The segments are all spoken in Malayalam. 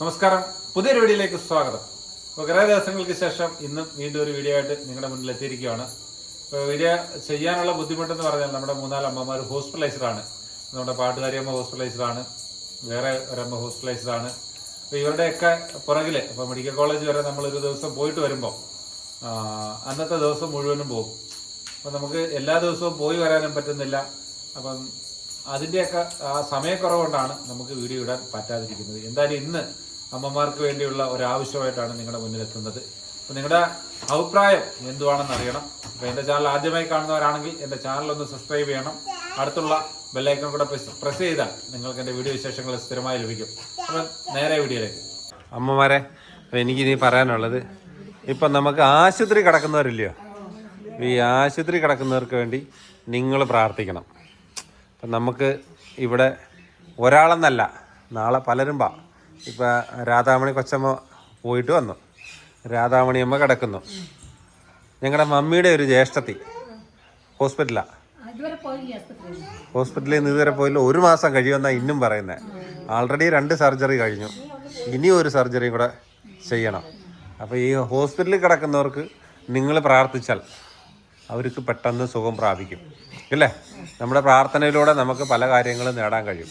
നമസ്കാരം. പുതിയൊരു വീഡിയോയിലേക്ക് സ്വാഗതം. അപ്പോൾ കുറേ ദിവസങ്ങൾക്ക് ശേഷം ഇന്നും വീണ്ടും ഒരു വീഡിയോ ആയിട്ട് നിങ്ങളുടെ മുന്നിൽ എത്തിയിരിക്കുകയാണ്. വീഡിയോ ചെയ്യാനുള്ള ബുദ്ധിമുട്ടെന്ന് പറഞ്ഞാൽ നമ്മുടെ മൂന്നാൽ അമ്മമാർ ഹോസ്പിറ്റലൈസ്ഡ് ആണ്. നമ്മുടെ പാട്ടുകാരിയമ്മ ഹോസ്പിറ്റലൈസ്ഡ് ആണ്. വേറെ ഒരമ്മ ഹോസ്പിറ്റലൈസ്ഡാണ് അപ്പോൾ ഇവരുടെയൊക്കെ പുറകിൽ ഇപ്പോൾ മെഡിക്കൽ കോളേജ് വരെ നമ്മളൊരു ദിവസം പോയിട്ട് വരുമ്പോൾ അന്നത്തെ ദിവസം മുഴുവനും പോകും. അപ്പോൾ നമുക്ക് എല്ലാ ദിവസവും പോയി വരാനും പറ്റുന്നില്ല. അപ്പം അതിന്റെയൊക്കെ ആ സമയക്കുറവുകൊണ്ടാണ് നമുക്ക് വീഡിയോ ഇടാൻ പറ്റാതിരിക്കുന്നത്. എന്തായാലും ഇന്ന് അമ്മമാർക്ക് വേണ്ടിയുള്ള ഒരാവശ്യമായിട്ടാണ് നിങ്ങളുടെ മുന്നിൽ എത്തുന്നത് അപ്പം നിങ്ങളുടെ അഭിപ്രായം എന്തുവാണെന്ന് അറിയണം. അപ്പോൾ എന്റെ ചാനൽ ആദ്യമായി കാണുന്നവരാണെങ്കിൽ എന്റെ ചാനൽ ഒന്ന് സബ്സ്ക്രൈബ് ചെയ്യണം. അടുത്തുള്ള ബെല്ലൈക്കൺ കൂടെ പ്രസ് ചെയ്താൽ നിങ്ങൾക്ക് എന്റെ വീഡിയോ വിശേഷങ്ങൾ സ്ഥിരമായി ലഭിക്കും. അപ്പം നേരെ വീഡിയോയിലേക്ക്. അമ്മമാരെ എനിക്ക് ഇനി പറയാനുള്ളത് ഇപ്പം നമുക്ക് ആശുപത്രി കിടക്കുന്നവരില്ലയോ? ഈ ആശുപത്രി കിടക്കുന്നവർക്ക് വേണ്ടി നിങ്ങൾ പ്രാർത്ഥിക്കണം. അപ്പം നമുക്ക് ഇവിടെ ഒരാളെന്നല്ല നാളെ പലരും വാ ഇപ്പം രാധാമണി കൊച്ചമ്മ പോയിട്ട് വന്നു. രാധാമണി അമ്മ കിടക്കുന്നു. ഞങ്ങളുടെ മമ്മിയുടെ ഒരു ജ്യേഷ്ഠത്തി ഹോസ്പിറ്റലാണ് ഹോസ്പിറ്റലിൽ നിന്ന് ഇതുവരെ പോയില്ല. ഒരു മാസം കഴിയുമെന്നാണ് ഇന്നും പറയുന്നത് ആൾറെഡി രണ്ട് സർജറി കഴിഞ്ഞു. ഇനി ഒരു സർജറി കൂടെ ചെയ്യണം. അപ്പോൾ ഈ ഹോസ്പിറ്റലിൽ കിടക്കുന്നവർക്ക് നിങ്ങൾ പ്രാർത്ഥിച്ചാൽ അവർക്ക് പെട്ടെന്ന് സുഖം പ്രാപിക്കും. ഇല്ലേ? നമ്മുടെ പ്രാർത്ഥനയിലൂടെ നമുക്ക് പല കാര്യങ്ങളും നേടാൻ കഴിയും.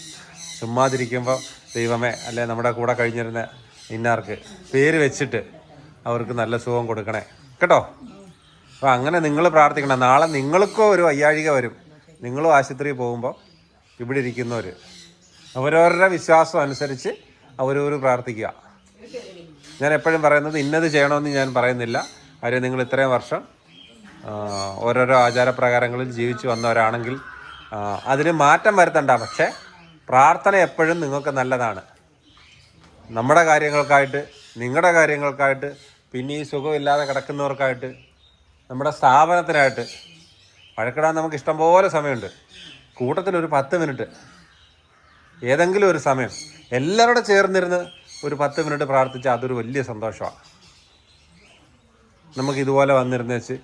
ചുമ്മാതിരിക്കുമ്പോൾ ദൈവമേ അല്ലെ നമ്മുടെ കൂടെ കഴിഞ്ഞിരുന്ന ഇന്നാർക്ക് പേര് വെച്ചിട്ട് അവർക്ക് നല്ല സുഖം കൊടുക്കണേ. കേട്ടോ? അപ്പോൾ അങ്ങനെ നിങ്ങൾ പ്രാർത്ഥിക്കണം. നാളെ നിങ്ങൾക്കോ ഒരു വയ്യാഴിക വരും. നിങ്ങളും ആശുപത്രിയിൽ പോകുമ്പോൾ ഇവിടെ ഇരിക്കുന്നവർ അവരവരുടെ വിശ്വാസം അനുസരിച്ച് അവരവർ പ്രാർത്ഥിക്കുക. ഞാൻ എപ്പോഴും പറയുന്നത് ഇന്നത് ചെയ്യണമെന്ന് ഞാൻ പറയുന്നില്ല. കാര്യം നിങ്ങൾ ഇത്രയും വർഷം ഓരോരോ ആചാരപ്രകാരങ്ങളിൽ ജീവിച്ചു വന്നവരാണെങ്കിൽ അതിന് മാറ്റം വരുത്തണ്ട. പക്ഷേ പ്രാർത്ഥന എപ്പോഴും നിങ്ങൾക്ക് നല്ലതാണ്. നമ്മുടെ കാര്യങ്ങൾക്കായിട്ട് നിങ്ങളുടെ കാര്യങ്ങൾക്കായിട്ട് പിന്നെ ഈ സുഖമില്ലാതെ കിടക്കുന്നവർക്കായിട്ട് നമ്മുടെ സ്ഥാപനത്തിനായിട്ട് വഴക്കിടാൻ നമുക്ക് ഇഷ്ടം പോലെ സമയമുണ്ട്. കൂട്ടത്തിൽ ഒരു പത്ത് മിനിറ്റ് ഏതെങ്കിലും ഒരു സമയം എല്ലാവരുടെ ചേർന്നിരുന്ന് ഒരു പത്ത് മിനിറ്റ് പ്രാർത്ഥിച്ചാൽ അതൊരു വലിയ സന്തോഷമാണ്. നമുക്ക് ഇതുപോലെ വന്നിരുന്ന് വെച്ച്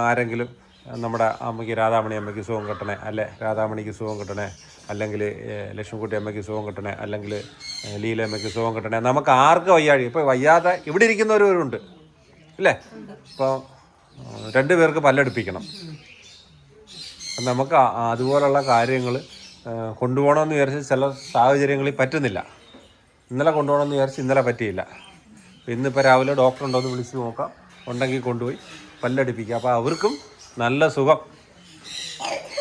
ആരെങ്കിലും നമ്മുടെ അമ്മയ്ക്ക് രാധാമണി അമ്മയ്ക്ക് സുഖം കിട്ടണേ അല്ലെ? രാധാമണിക്ക് സുഖം കിട്ടണേ അല്ലെങ്കിൽ ലക്ഷ്മിക്കുട്ടി അമ്മയ്ക്ക് സുഖം കിട്ടണേ അല്ലെങ്കിൽ ലീല അമ്മയ്ക്ക് സുഖം കിട്ടണേ. നമുക്ക് ആർക്ക് വയ്യാഴി ഇപ്പോൾ വയ്യാതെ ഇവിടെ ഇരിക്കുന്നവരുണ്ട് ഇല്ലേ ഇപ്പോൾ രണ്ടു പേർക്ക് പല്ലെടുപ്പിക്കണം. നമുക്ക് അതുപോലുള്ള കാര്യങ്ങൾ കൊണ്ടുപോകണമെന്ന് വിചാരിച്ച് ചില സാഹചര്യങ്ങളിൽ പറ്റുന്നില്ല. ഇന്നലെ കൊണ്ടുപോകണമെന്ന് വിചാരിച്ച് ഇന്നലെ പറ്റിയില്ല. ഇന്നിപ്പോൾ രാവിലെ ഡോക്ടർ ഉണ്ടോ എന്ന് വിളിച്ച് നോക്കാം. ഉണ്ടെങ്കിൽ കൊണ്ടുപോയി പല്ലടിപ്പിക്കുക അപ്പോൾ അവർക്കും നല്ല സുഖം.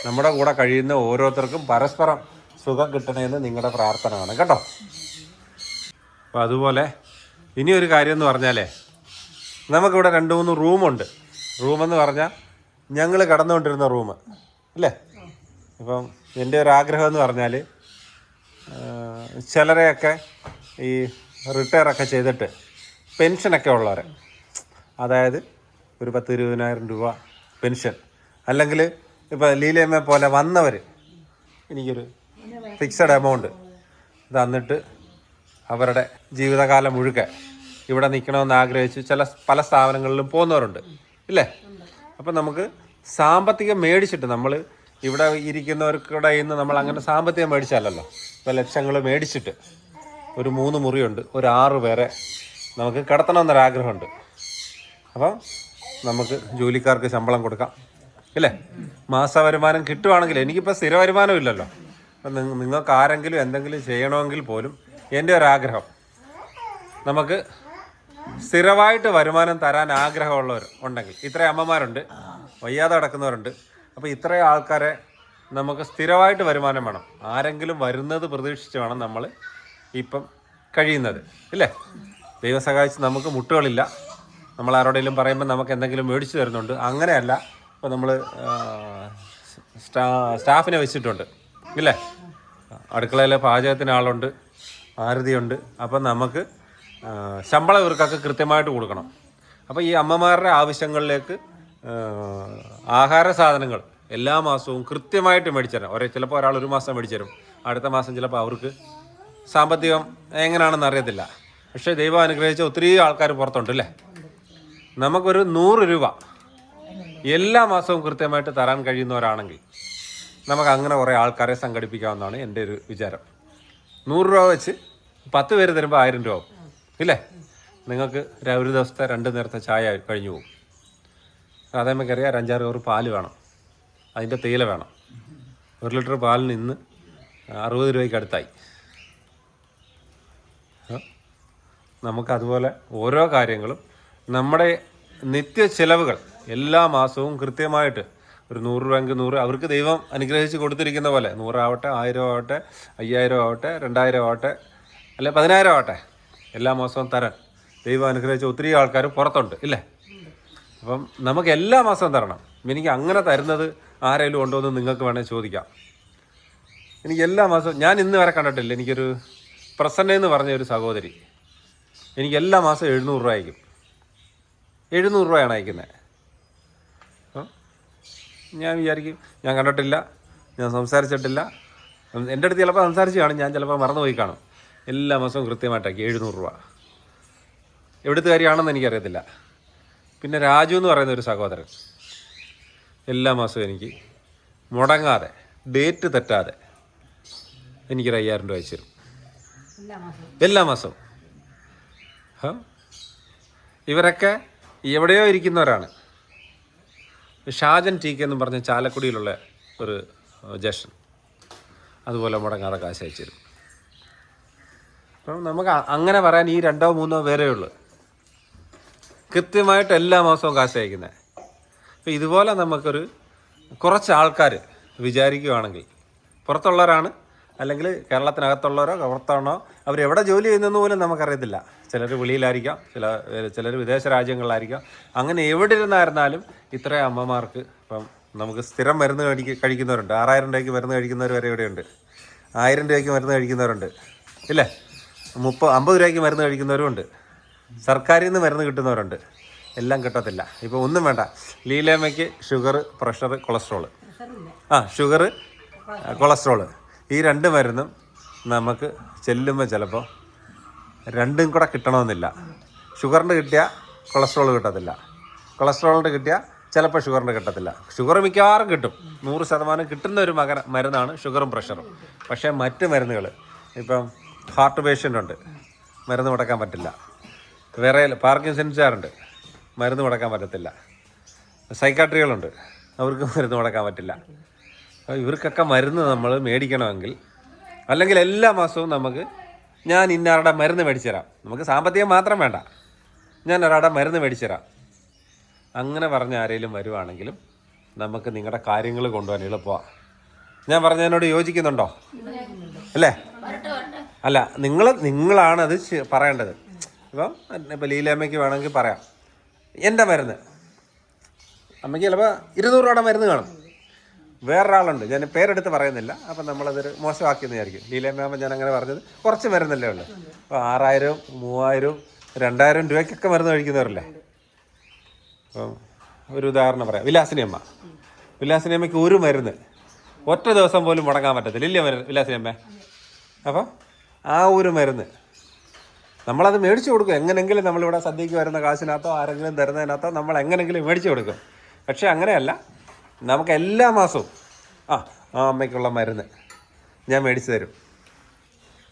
നമ്മുടെ കൂടെ കഴിയുന്ന ഓരോരുത്തർക്കും പരസ്പരം സുഖം കിട്ടണമെന്ന് നിങ്ങളുടെ പ്രാർത്ഥനയാണ് കേട്ടോ? അപ്പോൾ അതുപോലെ ഇനി ഒരു കാര്യം എന്ന് പറഞ്ഞാലേ നമുക്കിവിടെ രണ്ട് മൂന്ന് റൂമുണ്ട്. റൂമെന്ന് പറഞ്ഞാൽ ഞങ്ങൾ കടന്നുകൊണ്ടിരുന്ന റൂം അല്ലേ? ഇപ്പം എന്റെ ഒരു ആഗ്രഹം എന്ന് പറഞ്ഞാൽ ചിലരെയൊക്കെ ഈ റിട്ടയറൊക്കെ ചെയ്തിട്ട് പെൻഷനൊക്കെ ഉള്ളവരെ അതായത് ഒരു പത്ത് ഇരുപതിനായിരം രൂപ പെൻഷൻ. അല്ലെങ്കിൽ ഇപ്പോൾ ലീലയമ്മ പോലെ വന്നവർ എനിക്കൊരു ഫിക്സഡ് എമൗണ്ട് തന്നിട്ട് അവരുടെ ജീവിതകാലം മുഴുക്കെ ഇവിടെ നിൽക്കണമെന്ന് ആഗ്രഹിച്ച് ചില പല സ്ഥാപനങ്ങളിലും പോകുന്നവരുണ്ട്. ഇല്ലേ? അപ്പം നമുക്ക് സാമ്പത്തികം മേടിച്ചിട്ട് നമ്മൾ ഇവിടെ ഇരിക്കുന്നവർക്കിടെ ഇന്ന് നമ്മൾ അങ്ങനെ സാമ്പത്തികം മേടിച്ചാലല്ലോ ഇപ്പോൾ ലക്ഷങ്ങൾ മേടിച്ചിട്ട് ഒരു മൂന്ന് മുറിയുണ്ട്. ഒരു ആറ് പേരെ നമുക്ക് കിടത്തണമെന്നൊരാഗ്രഹമുണ്ട് അപ്പം നമുക്ക് ജോലിക്കാർക്ക് ശമ്പളം കൊടുക്കാം. ഇല്ലേ? മാസ വരുമാനം കിട്ടുവാണെങ്കിൽ എനിക്കിപ്പോൾ സ്ഥിര വരുമാനം ഇല്ലല്ലോ. അപ്പം നിങ്ങ- നിങ്ങൾക്ക് ആരെങ്കിലും എന്തെങ്കിലും ചെയ്യണമെങ്കിൽ പോലും എന്റെ ഒരാഗ്രഹം. നമുക്ക് സ്ഥിരമായിട്ട് വരുമാനം തരാൻ ആഗ്രഹമുള്ളവർ ഉണ്ടെങ്കിൽ ഇത്രയും അമ്മമാരുണ്ട് വയ്യാതെ കിടക്കുന്നവരുണ്ട്. അപ്പോൾ ഇത്രയും ആൾക്കാരെ നമുക്ക് സ്ഥിരമായിട്ട് വരുമാനം വേണം. ആരെങ്കിലും വരുന്നത് പ്രതീക്ഷിച്ച് വേണം നമ്മൾ ഇപ്പം കഴിയുന്നത്. ഇല്ലേ? ദൈവം സഹായിച്ച് നമുക്ക് മുട്ടുകളില്ല. നമ്മൾ ആരോടെങ്കിലും പറയുമ്പോൾ നമുക്ക് എന്തെങ്കിലും മേടിച്ചു തരുന്നുണ്ട്. അങ്ങനെയല്ല. ഇപ്പോൾ നമ്മൾ സ്റ്റാ സ്റ്റാഫിനെ വെച്ചിട്ടുണ്ട്. ഇല്ലേ? അടുക്കളയിലെ പാചകത്തിന് ആളുണ്ട് ആരതിയുണ്ട്. അപ്പം നമുക്ക് ശമ്പളം ഇവർക്കൊക്കെ കൃത്യമായിട്ട് കൊടുക്കണം. അപ്പോൾ ഈ അമ്മമാരുടെ ആവശ്യങ്ങളിലേക്ക് ആഹാര സാധനങ്ങൾ എല്ലാ മാസവും കൃത്യമായിട്ട് മേടിച്ചു തരാം ഒരേ ചിലപ്പോൾ ഒരാൾ ഒരു മാസം മേടിച്ചു തരും. അടുത്ത മാസം ചിലപ്പോൾ അവർക്ക് സാമ്പത്തികം എങ്ങനെയാണെന്ന് അറിയത്തില്ല. പക്ഷേ ദൈവം അനുഗ്രഹിച്ച ഒത്തിരി ആൾക്കാർ പുറത്തുണ്ട് അല്ലേ നമുക്കൊരു നൂറ് രൂപ എല്ലാ മാസവും കൃത്യമായിട്ട് തരാൻ കഴിയുന്നവരാണെങ്കിൽ നമുക്ക് അങ്ങനെ കുറേ ആൾക്കാരെ സംഘടിപ്പിക്കാവുന്നതാണ് എന്റെ ഒരു വിചാരം. നൂറ് രൂപ വെച്ച് പത്ത് പേര് തരുമ്പോൾ ആയിരം രൂപ ഇല്ലേ? നിങ്ങൾക്ക് ഒരു ദിവസത്തെ രണ്ട് നേരത്തെ ചായ കഴിഞ്ഞു പോകും. അതേമക്കറിയാം ഒരു അഞ്ചാറ് കവർ പാൽ വേണം. അതിന്റെ തേയില വേണം. ഒരു ലിറ്റർ പാലിന് ഇന്ന് അറുപത് രൂപയ്ക്ക് അടുത്തായി? നമുക്കതുപോലെ ഓരോ കാര്യങ്ങളും നമ്മുടെ നിത്യ ചെലവുകൾ എല്ലാ മാസവും കൃത്യമായിട്ട് ഒരു നൂറ് രൂപയ്ക്ക് നൂറ് അവർക്ക് ദൈവം അനുഗ്രഹിച്ച് കൊടുത്തിരിക്കുന്ന പോലെ നൂറാവട്ടെ ആയിരം ആവട്ടെ അയ്യായിരം ആവട്ടെ രണ്ടായിരം ആവട്ടെ അല്ലെ പതിനായിരം ആവട്ടെ എല്ലാ മാസവും തരാൻ ദൈവം അനുഗ്രഹിച്ച ഒത്തിരി ആൾക്കാർ പുറത്തുണ്ട് ഇല്ലേ? അപ്പം നമുക്ക് എല്ലാ മാസവും തരണം. എനിക്ക് അങ്ങനെ തരുന്നത് ആരെങ്കിലും ഉണ്ടോ എന്ന് നിങ്ങൾക്ക് വേണേൽ ചോദിക്കാം. എനിക്ക് എല്ലാ മാസവും ഞാൻ ഇന്ന് വരെ കണ്ടിട്ടില്ല എനിക്കൊരു പ്രസന്ന എന്ന് പറഞ്ഞ ഒരു സഹോദരി എനിക്ക് എല്ലാ മാസവും എഴുന്നൂറ് രൂപ എഴുന്നൂറ് രൂപയാണ് അയക്കുന്നത്. ഞാൻ വിചാരിക്കും ഞാൻ കണ്ടിട്ടില്ല ഞാൻ സംസാരിച്ചിട്ടില്ല. എന്റെ അടുത്ത് ചിലപ്പോൾ സംസാരിച്ച് കാണും ഞാൻ ചിലപ്പോൾ മറന്നുപോയി കാണും. എല്ലാ മാസവും കൃത്യമായിട്ടാക്കി എഴുന്നൂറ് രൂപ. എവിടുത്തെ കാര്യമാണെന്ന് എനിക്കറിയത്തില്ല. പിന്നെ രാജു എന്ന് പറയുന്ന ഒരു സഹോദരൻ. എല്ലാ മാസവും എനിക്ക് മുടങ്ങാതെ ഡേറ്റ് തെറ്റാതെ എനിക്കൊരു അയ്യായിരം രൂപ അയച്ചു തരും. എല്ലാ മാസവും? ഇവരൊക്കെ എവിടെയോ ഇരിക്കുന്നവരാണ്. ഷാജൻ ടി കെ എന്ന് പറഞ്ഞ ചാലക്കുടിയിലുള്ള ഒരു ജഷൻ അതുപോലെ മുടങ്ങാതെ കാശ് അയച്ചു അപ്പം നമുക്ക് അങ്ങനെ പറയാൻ ഈ രണ്ടോ മൂന്നോ പേരേ ഉള്ളൂ. കൃത്യമായിട്ട് എല്ലാ മാസവും കാശ് അയക്കുന്നത് അപ്പം ഇതുപോലെ നമുക്കൊരു കുറച്ച് ആൾക്കാർ വിചാരിക്കുകയാണെങ്കിൽ പുറത്തുള്ളവരാണ് അല്ലെങ്കിൽ കേരളത്തിനകത്തുള്ളവരോ പുറത്താണോ അവരെവിടെ ജോലി ചെയ്യുന്നതെന്ന് പോലും നമുക്കറിയത്തില്ല. ചിലർ വെളിയിലായിരിക്കാം ചില ചിലർ വിദേശ രാജ്യങ്ങളിലായിരിക്കാം. അങ്ങനെ എവിടെ ഇരുന്നായിരുന്നാലും ഇത്രയും അമ്മമാർക്ക് ഇപ്പം നമുക്ക് സ്ഥിരം മരുന്ന് കഴിക്ക കഴിക്കുന്നവരുണ്ട്. ആറായിരം രൂപയ്ക്ക് മരുന്ന് കഴിക്കുന്നവർ വരെ ഇവിടെയുണ്ട്. ആയിരം രൂപയ്ക്ക് മരുന്ന് കഴിക്കുന്നവരുണ്ട്. ഇല്ലേ? മുപ്പത് അമ്പത് രൂപയ്ക്ക് മരുന്ന് കഴിക്കുന്നവരും ഉണ്ട്. സർക്കാരിൽ നിന്ന് മരുന്ന് കിട്ടുന്നവരുണ്ട്. എല്ലാം കിട്ടത്തില്ല. ഇപ്പോൾ ഒന്നും വേണ്ട. ലീലേമ്മയ്ക്ക് ഷുഗർ പ്രഷർ കൊളസ്ട്രോൾ ആ ഷുഗർ കൊളസ്ട്രോൾ ഈ രണ്ട് മരുന്നും നമുക്ക് ചെല്ലുമ്പോൾ ചിലപ്പോൾ രണ്ടും കൂടെ കിട്ടണമെന്നില്ല. ഷുഗറിന്റെ കിട്ടിയാൽ കൊളസ്ട്രോൾ കിട്ടത്തില്ല. കൊളസ്ട്രോളിന്റെ കിട്ടിയാൽ ചിലപ്പോൾ ഷുഗറിന്റെ കിട്ടത്തില്ല. ഷുഗർ മിക്കവാറും കിട്ടും. നൂറ് ശതമാനം കിട്ടുന്ന ഒരു മകന മരുന്നാണ് ഷുഗറും പ്രഷറും. പക്ഷേ മറ്റ് മരുന്നുകൾ ഇപ്പം ഹാർട്ട് പേഷ്യന്റ് ഉണ്ട്. മരുന്ന് മുടക്കാൻ പറ്റില്ല. വേറെ പാർക്കിൻസൺസുകാരുണ്ട് മരുന്ന് മുടക്കാൻ പറ്റത്തില്ല. സൈക്കാട്രികളുണ്ട്. അവർക്ക് മരുന്ന് മുടക്കാൻ പറ്റില്ല. ഇവർക്കൊക്കെ മരുന്ന് നമ്മൾ മേടിക്കണമെങ്കിൽ അല്ലെങ്കിൽ എല്ലാ മാസവും നമുക്ക് ഞാൻ ഇന്നാരുടെ മരുന്ന് മേടിച്ചു തരാം. നമുക്ക് സാമ്പത്തികം മാത്രം വേണ്ട. ഞാൻ ഒരാളുടെ മരുന്ന് മേടിച്ചു തരാം. അങ്ങനെ പറഞ്ഞ ആരെങ്കിലും വരുവാണെങ്കിലും നമുക്ക് നിങ്ങളുടെ കാര്യങ്ങൾ കൊണ്ടുപോകാൻ എളുപ്പമാണ് ഞാൻ പറഞ്ഞതിനോട് യോജിക്കുന്നുണ്ടോ? അല്ലേ? അല്ല നിങ്ങൾ നിങ്ങളാണത് പറയേണ്ടത്. ഇപ്പം ഇപ്പം ലീലമ്മയ്ക്ക് വേണമെങ്കിൽ പറയാം. എന്റെ മരുന്ന്. അമ്മയ്ക്ക് ചിലപ്പോൾ ഇരുന്നൂറ് രൂപയുടെ മരുന്ന് കാണും. വേറൊരാളുണ്ട്. ഞാൻ പേരെടുത്ത് പറയുന്നില്ല. അപ്പം നമ്മളതൊരു മോശമാക്കിയെന്ന് വിചാരിക്കും. ലീലമ്മ ഞാൻ അങ്ങനെ പറഞ്ഞത് കുറച്ച് മരുന്നല്ലേ ഉള്ളൂ. അപ്പോൾ ആറായിരം മൂവായിരം രണ്ടായിരം രൂപയ്ക്കൊക്കെ മരുന്ന് കഴിക്കുന്നവരല്ലേ? അപ്പം ഒരു ഉദാഹരണം പറയാം. വിലാസിനി അമ്മ വിലാസിനി അമ്മയ്ക്ക് ഒരു മരുന്ന്. ഒറ്റ ദിവസം പോലും മുടങ്ങാൻ പറ്റത്തില്ല. ഇല്ലേ മരുന്ന് വിലാസിനി അമ്മ അപ്പം ആ ഒരു മരുന്ന്. നമ്മളത് മേടിച്ചു കൊടുക്കും. എങ്ങനെങ്കിലും നമ്മളിവിടെ സദ്യക്ക് വരുന്ന കാശിനകത്തോ ആരെങ്കിലും തരുന്നതിനകത്തോ നമ്മൾ എങ്ങനെങ്കിലും മേടിച്ചു കൊടുക്കും. പക്ഷേ അങ്ങനെയല്ല. നമുക്ക് എല്ലാ മാസവും. ആ ആ അമ്മയ്ക്കുള്ള മരുന്ന് ഞാൻ മേടിച്ചു തരും.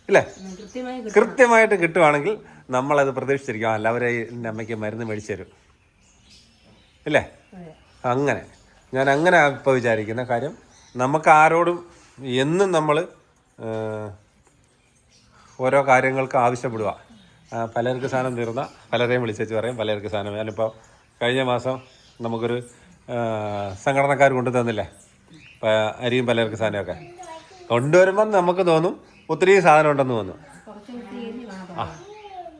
ഇല്ലേ? കിട്ടും. കൃത്യമായിട്ട് കിട്ടുവാണെങ്കിൽ നമ്മളത് പ്രതീക്ഷിച്ചിരിക്കും. അല്ല എന്റെ അമ്മയ്ക്ക് മരുന്ന് മേടിച്ചു തരും. ഇല്ലേ? അങ്ങനെ. ഞാൻ അങ്ങനെ ഇപ്പോൾ വിചാരിക്കുന്ന കാര്യം നമുക്ക് ആരോടും എന്നും നമ്മൾ ഓരോ കാര്യങ്ങൾക്ക് ആവശ്യപ്പെടുക. പലർക്ക് സാധനം തീർന്ന പലരെയും വിളിച്ചു പറയും പലർക്ക് സാധനം. ഞാനിപ്പോൾ കഴിഞ്ഞ മാസം നമുക്കൊരു സംഘടനക്കാർ കൊണ്ടു തന്നില്ലേ? അരിയും പലർക്ക് സാധനമൊക്കെ. കൊണ്ടുവരുമ്പം നമുക്ക് തോന്നും ഒത്തിരി സാധനം ഉണ്ടെന്ന് തോന്നും. ആ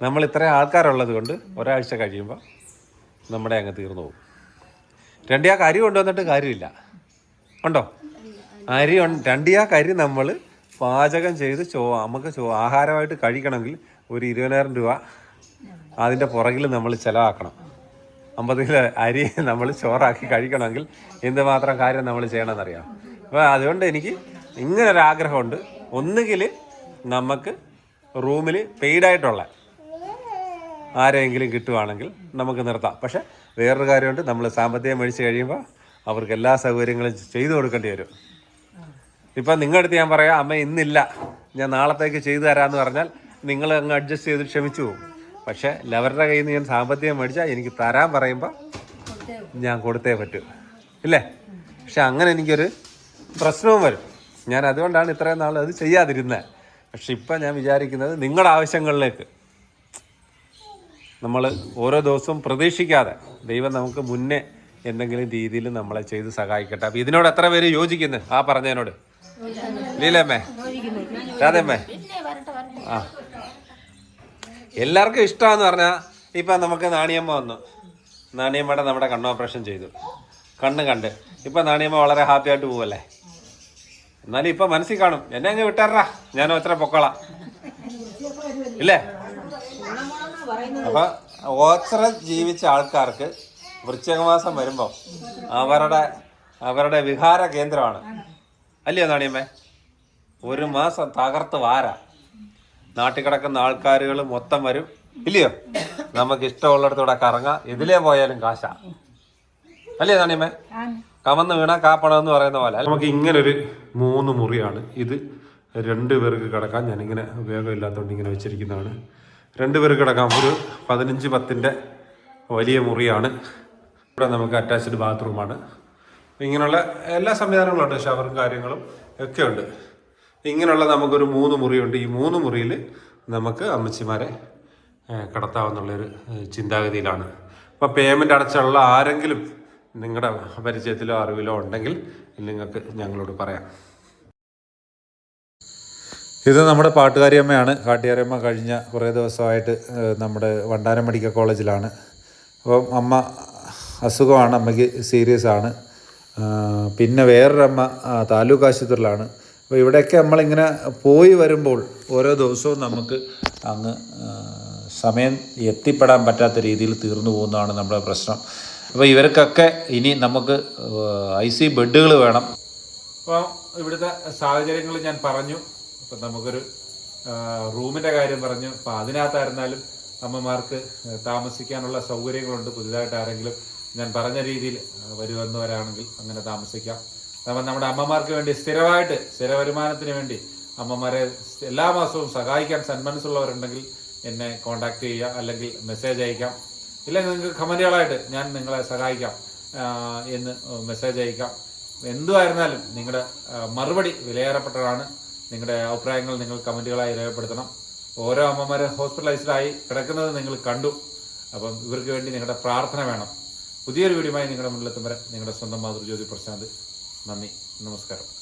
നമ്മൾ ഇത്രയും ആൾക്കാരുള്ളത് കൊണ്ട് ഒരാഴ്ച കഴിയുമ്പോൾ നമ്മുടെ അങ്ങ് തീർന്നു പോകും. രണ്ടിയാൾക്ക് അരി കൊണ്ടുവന്നിട്ട് കാര്യമില്ല. ഉണ്ടോ? അരി രണ്ടിയാൾക്ക് അരി നമ്മൾ പാചകം ചെയ്ത് ചോ നമുക്ക് ചോ ആഹാരമായിട്ട് കഴിക്കണമെങ്കിൽ ഒരു ഇരുപതിനായിരം രൂപ അതിന്റെ പുറകിൽ നമ്മൾ ചിലവാക്കണം. അമ്പത് കിലോ അരി നമ്മൾ ചോറാക്കി കഴിക്കണമെങ്കിൽ എന്തുമാത്രം കാര്യം നമ്മൾ ചെയ്യണമെന്നറിയാം. അപ്പോൾ അതുകൊണ്ട് എനിക്ക് ഇങ്ങനൊരാഗ്രഹമുണ്ട്. ഒന്നുകിൽ നമുക്ക് റൂമിൽ പെയ്ഡായിട്ടുള്ള ആരെങ്കിലും കിട്ടുവാണെങ്കിൽ നമുക്ക് നിർത്താം. പക്ഷേ വേറൊരു കാര്യമുണ്ട് നമ്മൾ സാമ്പത്തികം മേടിച്ച് കഴിയുമ്പോൾ അവർക്ക് എല്ലാ സൗകര്യങ്ങളും ചെയ്തു കൊടുക്കേണ്ടി വരും. ഇപ്പം നിങ്ങളുടെ അടുത്ത് ഞാൻ പറയാം അമ്മ ഇന്നില്ല. ഞാൻ നാളത്തേക്ക് ചെയ്തു തരാമെന്ന് പറഞ്ഞാൽ നിങ്ങൾ അങ്ങ് അഡ്ജസ്റ്റ് ചെയ്ത് ക്ഷമിച്ചു പോകും. പക്ഷെ ലവരുടെ കയ്യിൽ നിന്ന് ഞാൻ സാമ്പത്തികം മേടിച്ചാൽ എനിക്ക് തരാൻ പറയുമ്പോൾ ഞാൻ കൊടുത്തേ പറ്റൂ. ഇല്ലേ? പക്ഷെ അങ്ങനെ എനിക്കൊരു പ്രശ്നവും വരും. ഞാൻ അതുകൊണ്ടാണ് ഇത്രയും നാൾ അത് ചെയ്യാതിരുന്നത് പക്ഷെ ഇപ്പം ഞാൻ വിചാരിക്കുന്നത് നിങ്ങളുടെ ആവശ്യങ്ങളിലേക്ക്. നമ്മൾ ഓരോ ദിവസവും പ്രതീക്ഷിക്കാതെ ദൈവം നമുക്ക് മുന്നേ എന്തെങ്കിലും രീതിയിൽ നമ്മളെ ചെയ്ത് സഹായിക്കട്ടെ. അപ്പം ഇതിനോട് എത്ര പേര് യോജിക്കുന്നു? ആ പറഞ്ഞതിനോട്. ലീലമ്മേ രാധമ്മേ ആ. എല്ലാവർക്കും ഇഷ്ടമാന്ന് പറഞ്ഞാൽ ഇപ്പം നമുക്ക് നാണിയമ്മ വന്നു. നാണിയമ്മയുടെ നമ്മുടെ കണ്ണ് ഓപ്പറേഷൻ ചെയ്തു. കണ്ണ് കണ്ട്. ഇപ്പം നാണിയമ്മ വളരെ ഹാപ്പി ആയിട്ട് പോവല്ലേ? എന്നാലും ഇപ്പം മനസ്സിൽ കാണും. എന്നെ അങ്ങ് വിട്ടാറാ ഞാനും എത്ര പൊക്കള. ഇല്ലേ? അപ്പൊ ഓച്ചറ ജീവിച്ച ആൾക്കാർക്ക് വൃശ്ചികമാസം വരുമ്പോൾ അവരുടെ അവരുടെ വിഹാര കേന്ദ്രമാണ്. അല്ലയോ നാണിയമ്മേ? ഒരു മാസം തകർത്ത് വാര. നാട്ടിൽ കിടക്കുന്ന ആൾക്കാരുകൾ മൊത്തം വരും. ഇല്ലയോ? നമുക്ക് ഇഷ്ടമുള്ളിടത്തൂടെ കറങ്ങാം. ഇതിലേ പോയാലും കാശ. അല്ലേ നാണിയമ്മേ? കമന്ന് വീണ കാപ്പണം എന്ന് പറയുന്ന പോലെ. നമുക്ക് ഇങ്ങനൊരു മൂന്ന് മുറിയാണ്. ഇത് രണ്ട് പേർക്ക് കിടക്കാൻ ഞാനിങ്ങനെ ഉപയോഗം ഇല്ലാത്തതുകൊണ്ട് ഇങ്ങനെ വെച്ചിരിക്കുന്നതാണ്. രണ്ട് പേർക്ക് കിടക്കാം. ഒരു പതിനഞ്ച് പത്തിന്റെ വലിയ മുറിയാണ്. ഇവിടെ നമുക്ക് അറ്റാച്ച്ഡ് ബാത്റൂമാണ് ഇങ്ങനെയുള്ള എല്ലാ സംവിധാനങ്ങളും ഉണ്ട് ഷവറും കാര്യങ്ങളും ഒക്കെ ഉണ്ട്. ഇങ്ങനെയുള്ള നമുക്കൊരു മൂന്ന് മുറിയുണ്ട്. ഈ മൂന്ന് മുറിയിൽ നമുക്ക് അമ്മച്ചിമാരെ കിടത്താമെന്നുള്ളൊരു ചിന്താഗതിയിലാണ്. അപ്പോൾ പേയ്മെന്റ് അടച്ചുള്ള ആരെങ്കിലും നിങ്ങളുടെ പരിചയത്തിലോ അറിവിലോ ഉണ്ടെങ്കിൽ നിങ്ങൾക്ക് ഞങ്ങളോട് പറയാം. ഇത് നമ്മുടെ പാട്ടുകാരിയമ്മയാണ്. കാട്ടുകാരിയമ്മ കഴിഞ്ഞ കുറേ ദിവസമായിട്ട് നമ്മുടെ വണ്ടാനം മെഡിക്കൽ കോളേജിലാണ്. അപ്പം അമ്മ അസുഖമാണ് അമ്മയ്ക്ക് സീരിയസ് ആണ് പിന്നെ വേറൊരമ്മ താലൂക്ക് ആശുപത്രിയിലാണ്. അപ്പോൾ ഇവിടെയൊക്കെ നമ്മളിങ്ങനെ പോയി വരുമ്പോൾ ഓരോ ദിവസവും നമുക്ക് അങ്ങ് സമയം എത്തിപ്പെടാൻ പറ്റാത്ത രീതിയിൽ തീർന്നു പോകുന്നതാണ് നമ്മുടെ പ്രശ്നം. അപ്പോൾ ഇവർക്കൊക്കെ ഇനി നമുക്ക് ഐ സി ബെഡുകൾ വേണം. അപ്പോൾ ഇവിടുത്തെ സാഹചര്യങ്ങൾ ഞാൻ പറഞ്ഞു. അപ്പോൾ നമുക്കൊരു റൂമിന്റെ കാര്യം പറഞ്ഞു. അപ്പോൾ അതിനകത്തായിരുന്നാലും അമ്മമാർക്ക് താമസിക്കാനുള്ള സൗകര്യങ്ങളുണ്ട്. പുതിയതായിട്ട് ആരെങ്കിലും ഞാൻ പറഞ്ഞ രീതിയിൽ വരുവന്നവരാണെങ്കിൽ അങ്ങനെ താമസിക്കാം. അപ്പം നമ്മുടെ അമ്മമാർക്ക് വേണ്ടി സ്ഥിരമായിട്ട് സ്ഥിര വരുമാനത്തിന് വേണ്ടി അമ്മമാരെ എല്ലാ മാസവും സഹായിക്കാൻ സന്മനസ്സുള്ളവരുണ്ടെങ്കിൽ എന്നെ കോൺടാക്റ്റ് ചെയ്യുക അല്ലെങ്കിൽ മെസ്സേജ് അയക്കാം. ഇല്ലെങ്കിൽ നിങ്ങൾക്ക് കമന്റുകളായിട്ട് ഞാൻ നിങ്ങളെ സഹായിക്കാം എന്ന് മെസ്സേജ് അയക്കാം. എന്തുമായിരുന്നാലും നിങ്ങളുടെ മറുപടി വിലയേറപ്പെട്ടതാണ്. നിങ്ങളുടെ അഭിപ്രായങ്ങൾ നിങ്ങൾ കമന്റുകളായി രേഖപ്പെടുത്തണം. ഓരോ അമ്മമാരെ ഹോസ്പിറ്റലൈസ്ഡായി കിടക്കുന്നത് നിങ്ങൾ കണ്ടു. അപ്പം ഇവർക്ക് വേണ്ടി നിങ്ങളുടെ പ്രാർത്ഥന വേണം. പുതിയൊരു വീഡിയോയുമായി നിങ്ങളുടെ മുന്നിലെത്തും വരെ നിങ്ങളുടെ സ്വന്തം മാതൃജ്യോതി പ്രശാന്ത്. നന്ദി നമസ്കാരം